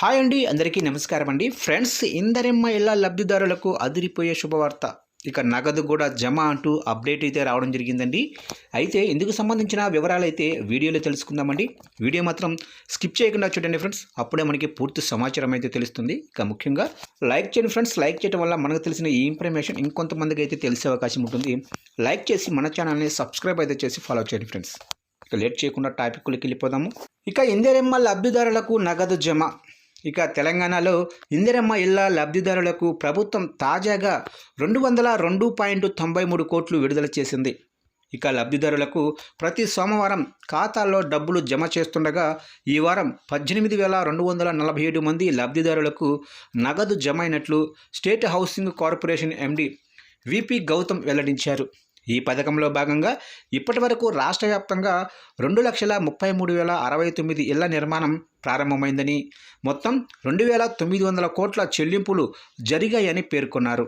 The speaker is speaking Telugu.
హాయ్ అండి అందరికీ నమస్కారం అండి. ఫ్రెండ్స్ ఇందరెమ్మ ఇళ్ళ లబ్ధిదారులకు అదిరిపోయే శుభవార్త. ఇక నగదు కూడా జమ అంటూ అప్డేట్ అయితే రావడం జరిగిందండి. అయితే ఇందుకు సంబంధించిన వివరాలు అయితే వీడియోలో తెలుసుకుందామండి. వీడియో మాత్రం స్కిప్ చేయకుండా చూడండి ఫ్రెండ్స్. అప్పుడే మనకి పూర్తి సమాచారం అయితే తెలుస్తుంది. ఇక ముఖ్యంగా లైక్ చేయండి ఫ్రెండ్స్. లైక్ చేయడం వల్ల మనకు తెలిసిన ఈ ఇన్ఫర్మేషన్ ఇంకొంతమందికి అయితే తెలిసే అవకాశం ఉంటుంది. లైక్ చేసి మన ఛానల్ని సబ్స్క్రైబ్ అయితే చేసి ఫాలో చేయండి ఫ్రెండ్స్. ఇక లేట్ చేయకుండా టాపిక్లోకి వెళ్ళిపోదాము. ఇక ఇందరెమ్మ లబ్ధిదారులకు నగదు జమ. ఇక తెలంగాణలో ఇందిరమ్మ ఇళ్ళ లబ్ధిదారులకు ప్రభుత్వం తాజాగా రెండు వందల రెండు పాయింట్ తొంభై మూడు కోట్లు విడుదల చేసింది. ఇక లబ్ధిదారులకు ప్రతి సోమవారం ఖాతాల్లో డబ్బులు జమ చేస్తుండగా ఈ వారం పద్దెనిమిది వేల రెండు వందల నలభై ఏడు మంది లబ్ధిదారులకు నగదు జమ అయినట్లు state housing corporation MD VP Gautam వెల్లడించారు. ఈ పథకంలో భాగంగా ఇప్పటి వరకు రాష్ట్ర వ్యాప్తంగా రెండు లక్షల ముప్పై మూడు వేల అరవై తొమ్మిది ఇళ్ళ నిర్మాణం ప్రారంభమైందని మొత్తం రెండు వేల తొమ్మిది వందల కోట్ల చెల్లింపులు జరిగాయని పేర్కొన్నారు.